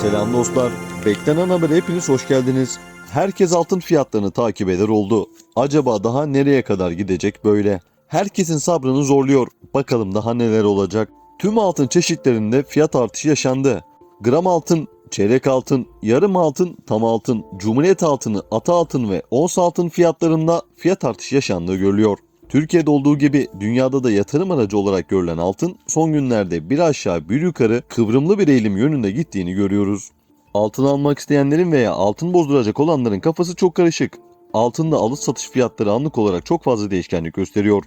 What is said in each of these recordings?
Selam dostlar. Beklenen habere hepiniz hoş geldiniz. Herkes altın fiyatlarını takip eder oldu. Acaba daha nereye kadar gidecek böyle? Herkesin sabrını zorluyor. Bakalım daha neler olacak. Tüm altın çeşitlerinde fiyat artışı yaşandı. Gram altın, çeyrek altın, yarım altın, tam altın, cumhuriyet altını, ata altın ve ons altın fiyatlarında fiyat artışı yaşandığı görülüyor. Türkiye'de olduğu gibi dünyada da yatırım aracı olarak görülen altın son günlerde bir aşağı bir yukarı kıvrımlı bir eğilim yönünde gittiğini görüyoruz. Altın almak isteyenlerin veya altın bozduracak olanların kafası çok karışık. Altında alış satış fiyatları anlık olarak çok fazla değişkenlik gösteriyor.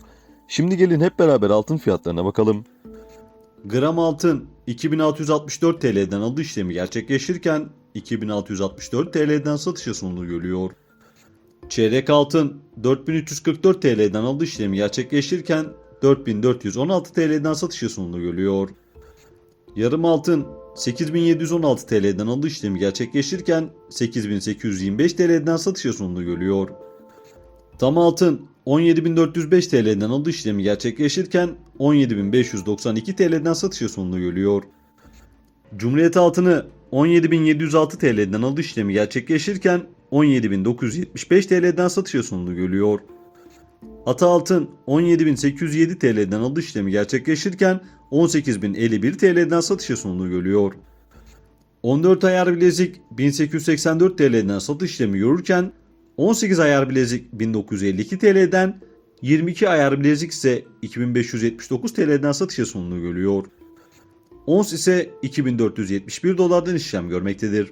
Şimdi gelin hep beraber altın fiyatlarına bakalım. Gram altın 2664 TL'den alış işlemi gerçekleşirken 2664 TL'den satışa sunulu görülüyor. Çeyrek altın 4344 TL'den alış işlemi gerçekleşirken 4416 TL'den satışa sunulu görülüyor. Yarım altın 8716 TL'den alış işlemi gerçekleşirken 8825 TL'den satışa sunulu görülüyor. Tam altın 17405 TL'den alış işlemi gerçekleşirken 17592 TL'den satışa sunulu görülüyor. Cumhuriyet altını 17706 TL'den alış işlemi gerçekleşirken 17975 TL'den satışa sunulu görülüyor. Ata altın 17807 TL'den alış işlemi gerçekleşirken 18051 TL'den satışa sunulu görülüyor. 14 ayar bilezik 1884 TL'den satış işlemi görürken 18 ayar bilezik 1952 TL'den 22 ayar bilezik ise 2579 TL'den satışa sunulu görülüyor. Ons ise 2471 dolardan işlem görmektedir.